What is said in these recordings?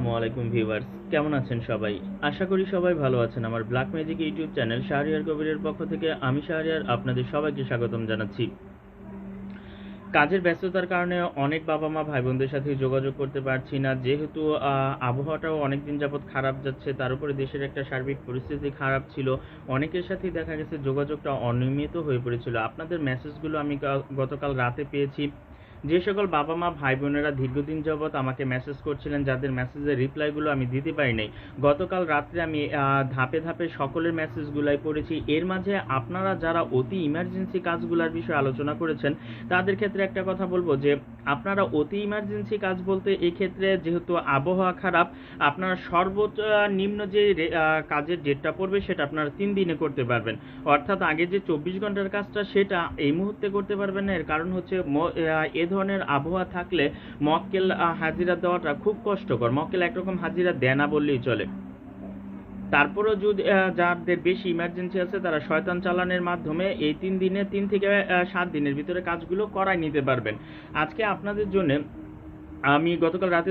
আসসালামু আলাইকুম ভিউয়ার্স, কেমন আছেন সবাই? আশা করি সবাই ভালো আছেন। আমার black magic YouTube channel Shahriar কবিরের পক্ষ থেকে আমি শাহরিয়ার আপনাদের সবাইকে স্বাগতম জানাচ্ছি। কাজের ব্যস্ততার কারণে অনেক বাবা মা ভাই বোনদের সাথে যোগাযোগ করতে পারছি না। যেহেতু আবহাওয়াটাও অনেক দিন যাবৎ খারাপ যাচ্ছে, তার উপরে দেশের একটা সার্বিক পরিস্থিতি খারাপ ছিল। অনেকের সাথেই দেখা গেছে যোগাযোগটা অনিয়মিত হয়ে পড়েছিল। আপনাদের মেসেজগুলো আমি গতকাল রাতে পেয়েছি। যে সকল বাবা মা, ভাই বোনেরা দীর্ঘদিন যাবৎ আমাকে মেসেজ করছিলেন, যাদের মেসেজের রিপ্লাইগুলো আমি দিতে পারি নাই। গতকাল রাত্রে আমি ধাপে ধাপে সকলের মেসেজগুলাই পড়েছি। এর মাঝে আপনারা যারা অতি ইমার্জেন্সি কাজগুলোর বিষয়ে আলোচনা করেছেন, তাদের ক্ষেত্রে একটা কথা বলব যে, আপনারা অতি ইমার্জেন্সি কাজ বলতে এই ক্ষেত্রে যেহেতু আবহাওয়া খারাপ, আপনারা সর্বোচ্চ নিম্ন যে কাজের ডেটটা পড়বে সেটা আপনারা তিন দিনে করতে পারবেন। অর্থাৎ আগে যে চব্বিশ ঘণ্টার কাজটা, সেটা এই মুহূর্তে করতে পারবেন না। এর কারণ হচ্ছে এ ধরনের আবহাওয়া থাকলে মক্কেল হাজিরা দেওয়াটা খুব কষ্টকর। মক্কেল একরকম হাজিরা দেয় না বললেই চলে। তারপরেও যদি যাদের বেশি ইমার্জেন্সি আছে, তারা শয়তান চালানের মাধ্যমে এই তিন দিনে, তিন থেকে সাত দিনের ভিতরে কাজগুলো করাই নিতে পারবেন। আজকে আপনাদের জন্য আমি গতকাল রাতে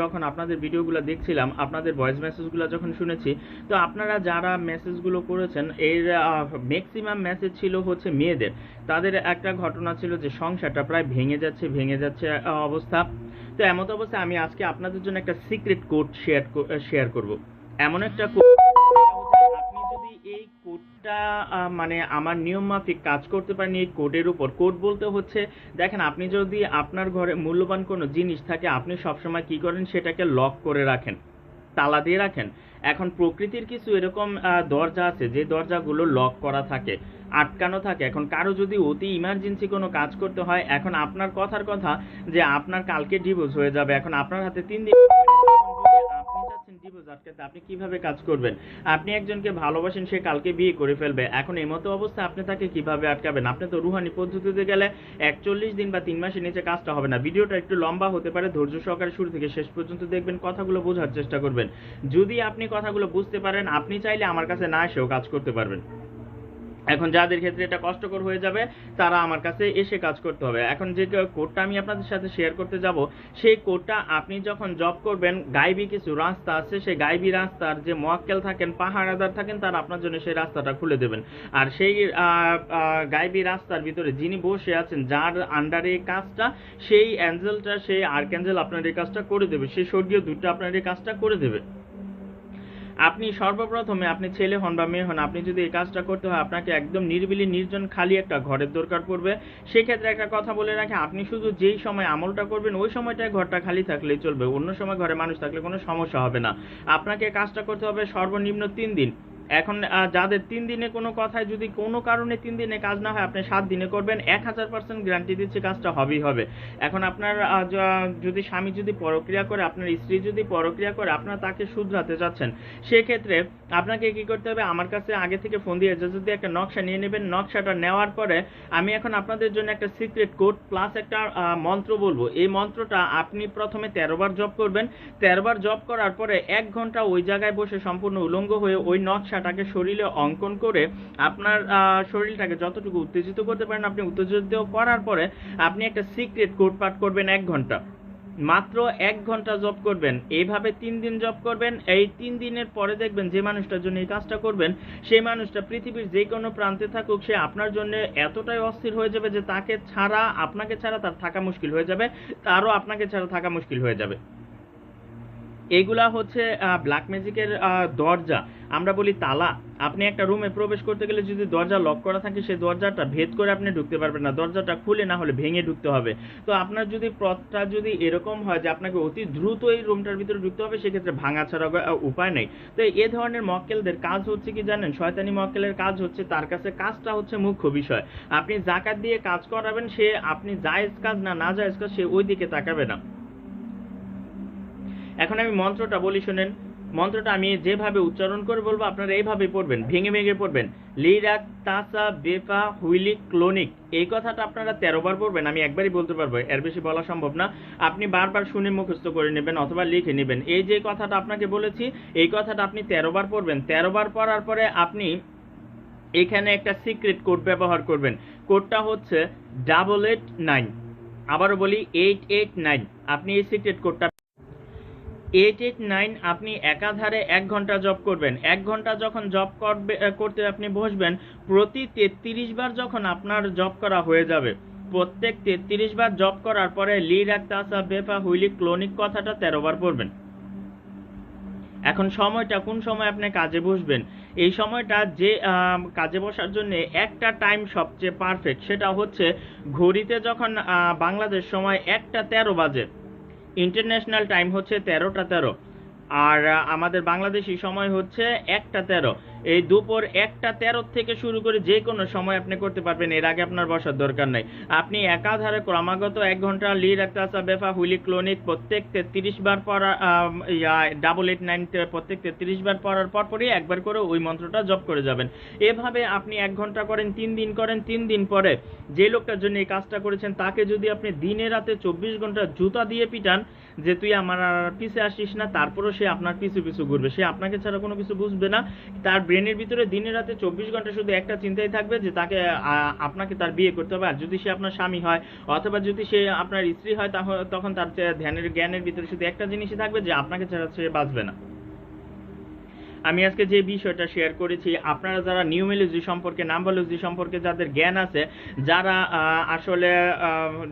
যখন আপনাদের ভিডিওগুলো দেখছিলাম, আপনাদের ভয়েস মেসেজগুলো যখন শুনেছি, তো আপনারা যারা মেসেজগুলো করেছেন, এর ম্যাক্সিমাম মেসেজ ছিল হচ্ছে মেয়েদের। তাদের একটা ঘটনা ছিল যে সংসারটা প্রায় ভেঙে যাচ্ছে ভেঙে যাচ্ছে অবস্থা। তো এমত অবস্থায় আমি আজকে আপনাদের জন্য একটা সিক্রেট কোড শেয়ার শেয়ার করব। এমন একটা কোড কোডটা মানে আমার নিয়ম মাফিক কাজ করতে পারেনি এই কোডের উপর। কোড বলতে হচ্ছে, দেখেন আপনি যদি আপনার ঘরে মূল্যবান কোনো জিনিস থাকে, আপনি সবসময় কি করেন? সেটাকে লক করে রাখেন, তালা দিয়ে রাখেন। এখন প্রকৃতির কিছু এরকম দরজা আছে, যে দরজাগুলো লক করা থাকে, আটকানো থাকে। এখন কারও যদি অতি ইমার্জেন্সি কোনো কাজ করতে হয়, এখন আপনার কথার কথা যে আপনার কালকে ডিভোর্স হয়ে যাবে, এখন আপনার হাতে তিন দিন আপনি কীভাবে কাজ করবেন? আপনি একজনকে ভালোবাসেন, সে কালকে বিয়ে করে ফেলবে। এখন এই মতো অবস্থা আপনি তাকে কীভাবে আটকাবেন? আপনি তো রুহানি পদ্ধতিতে গেলে একচল্লিশ দিন বা তিন মাসের নিচে কাজটা হবে না। ভিডিওটা একটু লম্বা হতে পারে, ধৈর্য সহকারে শুরু থেকে শেষ পর্যন্ত দেখবেন, কথাগুলো বোঝার চেষ্টা করবেন। যদি আপনি কথাগুলো বুঝতে পারেন, আপনি চাইলে আমার কাছে না এসেও কাজ করতে পারবেন। এখন যাদের ক্ষেত্রে এটা কষ্টকর হয়ে যাবে, তারা আমার কাছে এসে কাজ করতে হবে। এখন যে কোডটা আমি আপনাদের সাথে শেয়ার করতে যাব, সেই কোডটা আপনি যখন জব করবেন, গাইবি কিছু রাস্তা আছে, সেই গাইবি রাস্তার যে মোয়াক্কেল থাকেন, পাহাড়াদার থাকেন, তারা আপনার জন্য সেই রাস্তাটা খুলে দেবেন। আর সেই গাইবি রাস্তার ভিতরে যিনি বসে আছেন, যার আন্ডারে এই কাজটা, সেই অ্যাঞ্জেলটা সেই আর্ক্যাঞ্জেল আপনার এই কাজটা করে দেবে। সেই স্বর্গীয় দুটো আপনার এই কাজটা করে দেবে। আপনি সর্বপ্রথমে আপনি ছেলে হন বা মেয়ে হন, আপনি যদি এই কাজটা করতে হয়, আপনাকে একদম নির্বিলি, নির্জন, খালি একটা ঘরের দরকার পড়বে। সেক্ষেত্রে একটা কথা বলে রাখি, আপনি শুধু যেই সময় আমলটা করবেন, ওই সময়টায় ঘরটা খালি থাকলেই চলবে। অন্য সময় ঘরে মানুষ থাকলে কোনো সমস্যা হবে না। আপনাকে কাজটা করতে হবে সর্বনিম্ন তিন দিন। এখন যাদের তিন দিনে কোনো কথায় যদি কোনো কারণে তিন দিনে কাজ না হয়, আপনি সাত দিনে করবেন। এক হাজার পার্সেন্ট গ্যারান্টি দিচ্ছে কাজটা হবেই হবে। এখন আপনার যদি স্বামী যদি পরক্রিয়া করে, আপনার স্ত্রী যদি পরক্রিয়া করে, আপনারা তাকে শুধরাতে চাচ্ছেন সেক্ষেত্রে আপনাকে কি করতে হবে? আমার কাছে আগে থেকে ফোন দিয়ে যদি একটা নকশা নিয়ে নেবেন, নকশাটা নেওয়ার পরে আমি এখন আপনাদের জন্য একটা সিক্রেট কোড প্লাস একটা মন্ত্র বলব। এই মন্ত্রটা আপনি প্রথমে তেরো বার জব করবেন। তেরো বার জব করার পরে এক ঘণ্টা ওই জায়গায় বসে সম্পূর্ণ উলঙ্গ হয়ে ওই নকশাটাকে শরীরে অঙ্কন করে আপনার শরীরটাকে যতটুকু উত্তেজিত করতে পারেন, আপনি উত্তেজিত করার পরে আপনি একটা সিক্রেট কোড পাঠ করবেন এক ঘণ্টা। মাত্র এক ঘণ্টা জব করবেন। এইভাবে তিন দিন জব করবেন। এই তিন দিনের পরে দেখবেন যে মানুষটার জন্য এই কাজটা করবেন, সেই মানুষটা পৃথিবীর যে কোনো প্রান্তে থাকুক, সে আপনার জন্য এতটাই অস্থির হয়ে যাবে যে তাকে ছাড়া, আপনাকে ছাড়া তার থাকা মুশকিল হয়ে যাবে, তারও আপনাকে ছাড়া থাকা মুশকিল হয়ে যাবে। এগুলা হচ্ছে ব্ল্যাক ম্যাজিকের দরজা। আমরা বলি তালা। আপনি একটা রুমে প্রবেশ করতে গেলে যদি দরজা লক করা থাকে, সেই দরজাটা ভেদ করে আপনি ঢুকতে পারবেন না। দরজাটা খুলে না হলে ভেঙে ঢুকতে হবে। তো আপনার যদি পথটা যদি এরকম হয় যে আপনাকে অতি দ্রুত এই রুমটার ভিতরে ঢুকতে হবে, সেক্ষেত্রে ভাঙা ছাড়া উপায় নেই। তো এ ধরনের মক্কেলদের কাজ হচ্ছে কি জানেন? শয়তানি মক্কেলের কাজ হচ্ছে তার কাছে, কাজটা হচ্ছে মুখ্য বিষয়। আপনি জাকাত দিয়ে কাজ করাবেন, সে আপনি জায়েজ কাজ না না জায়েজ কাজ, সে ওই দিকে তাকাবে না। এখন আমি মন্ত্রটা বলি, শুনেন। মন্ত্রটা আমি যেভাবে উচ্চারণ করে বলব, আপনারা এইভাবে পড়বেন, ভেঙে ভেঙে পড়বেন। লিরাক, তাসা, বেফা, হুইলিক, ক্লোনিক, এই কথাটা আপনারা তেরো বার পড়বেন, আমি একবারই বলতে পারব, এর বেশি বলা সম্ভব না। আপনি বারবার শুনে মুখস্থ করে নেবেন অথবা লিখে নেবেন। এই যে কথাটা আপনাকে বলেছি, এই কথাটা আপনি তেরো বার পড়বেন। তেরো বার পড়ার পরে আপনি এখানে একটা সিক্রেট কোড ব্যবহার করবেন। কোডটা হচ্ছে ডাবল এইট নাইন। আবারও বলি, এইট এইট নাইন। আপনি এই সিক্রেট কোডটা এইট এইট নাইন আপনি একাধারে এক ঘণ্টা জব করবেন। এক ঘণ্টা যখন জব করবে করতে আপনি বসবেন, প্রতি তেত্রিশ বার যখন আপনার জব করা হয়ে যাবে, প্রত্যেক তেত্রিশ বার জব করার পরে লি রাক্তাসা বেফা হুইলি ক্লোনিক কথাটা তেরো বার পড়বেন। এখন সময়টা কোন সময় আপনি কাজে বসবেন? এই সময়টা যে কাজে বসার জন্য একটা টাইম সবচেয়ে পারফেক্ট সেটা হচ্ছে ঘড়িতে যখন বাংলাদেশ সময় একটা তেরো বাজে ইন্টারন্যাশনাল টাইম হচ্ছে তেরোটা তেরো। আর আমাদের বাংলাদেশি সময় হচ্ছে একটা তেরো। এই দুপুর একটা তেরো থেকে শুরু করে যে কোনো সময় আপনি করতে পারবেন। এর আগে আপনার বসার দরকার নাই। আপনি একাধারে ক্রমাগত এক ঘণ্টা লি রাক্তাসা বেফা হুইলি ক্লোনিক প্রত্যেক তেত্রিশ বার পড়া ডাবল এইট নাইন প্রত্যেক তেত্রিশ বার পড়ার পর পরই একবার করে ওই মন্ত্রটা জপ করে যাবেন। এভাবে আপনি এক ঘণ্টা করেন, তিন দিন করেন, তিন দিন পরে যে লোকটার জন্য এই কাজটা করেছেন, তাকে যদি আপনি দিনে রাতে চব্বিশ ঘণ্টা জুতা দিয়ে পিটান যে তুই আমার পিছে আসিস না, তারপরও সে আপনার পিছু পিছু ঘুরবে। সে আপনাকে ছাড়া কোনো কিছু বুঝবে না। তার ব্রেনের ভিতরে দিনে রাতে চব্বিশ ঘণ্টা শুধু একটা চিন্তাই থাকবে যে তাকে আপনাকে তার বিয়ে করতে হবে। আর যদি সে আপনার স্বামী হয়, অথবা যদি সে আপনার স্ত্রী হয় তখন তার ধ্যানের, জ্ঞানের ভিতরে শুধু একটা জিনিসই থাকবে যে আপনাকে ছাড়া সে বাঁচবে না। আমি আজকে যে বিষয়টা শেয়ার করেছি, আপনারা যারা নিউমেলজি সম্পর্কে নাম্বারোলজি সম্পর্কে যাদের জ্ঞান আছে, যারা আসলে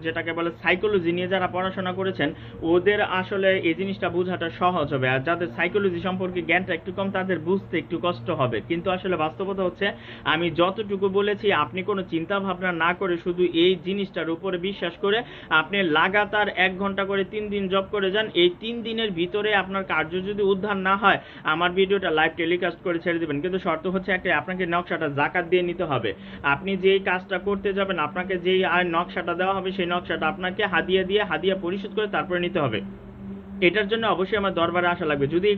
যেটাকে বলে সাইকোলজি নিয়ে যারা পড়াশোনা করেছেন, ওদের আসলে এই জিনিসটা বোঝাটা সহজ হবে। আর যাদের সাইকোলজি সম্পর্কে জ্ঞানটা একটু কম, তাদের বুঝতে একটু কষ্ট হবে। কিন্তু আসলে বাস্তবতা হচ্ছে, আমি যতটুকু বলেছি, আপনি কোনো চিন্তা ভাবনা না করে শুধু এই জিনিসটার উপরে বিশ্বাস করে আপনি লাগাতার এক ঘণ্টা করে তিন দিন জব করে যান। এই তিন দিনের ভিতরে আপনার কার্য যদি উদ্ধার না হয়, আমার ভিডিওটা লাইভ টেলিকাস্ট করে ছেড়ে দেবেন। কিন্তু শর্ত হচ্ছে একটা আপনাকে নকশাটা জাকাত দিয়ে নিতে হবে। আপনি যেই কাজটা করতে যাবেন, আপনাকে যেই নকশাটা দেওয়া হবে, সেই নকশাটা আপনাকে হাদিয়া দিয়ে, হাদিয়া পরিশোধ করে তারপরে নিতে হবে। এটার জন্য অবশ্যই আমার দরবারে আসা লাগবে। যদি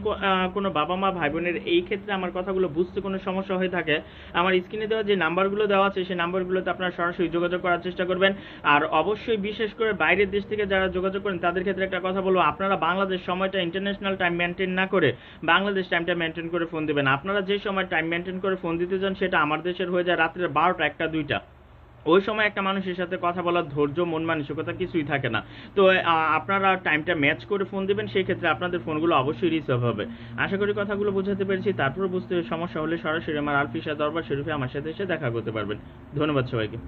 কোনো বাবা মা ভাই বোনের এই ক্ষেত্রে আমার কথাগুলো বুঝতে কোনো সমস্যা হয়ে থাকে, আমার স্ক্রিনে দেওয়া যে নাম্বারগুলো দেওয়া আছে, সেই নাম্বারগুলোতে আপনারা সরাসরি যোগাযোগ করার চেষ্টা করবেন। আর অবশ্যই বিশেষ করে বাইরের দেশ থেকে যারা যোগাযোগ করেন, তাদের ক্ষেত্রে একটা কথা বলব, আপনারা বাংলাদেশ সময়টা ইন্টারন্যাশনাল টাইম মেনটেন না করে বাংলাদেশ টাইমটা মেনটেন করে ফোন দেবেন। আপনারা যে সময় টাইম মেনটেন করে ফোন দিতে যান সেটা আমার দেশের হয়ে যায় রাত্রে বারোটা, একটা, দুইটা। ওই সময় একটা মানুষের সাথে কথা বলার ধৈর্য, মন মানসিকতা কিছুই থাকে না। তো আপনারা টাইমটা ম্যাচ করে ফোন দেবেন, সেই ক্ষেত্রে আপনাদের ফোনগুলো অবশ্যই রিসিভ হবে। আশা করি কথাগুলো বোঝাতে পেরেছি। তারপর বুঝতে সমস্যা হলে সরাসরি আমার আলফিসা দরবার শরীফে আমার সাথে এসে দেখা করতে পারবেন। ধন্যবাদ সবাইকে।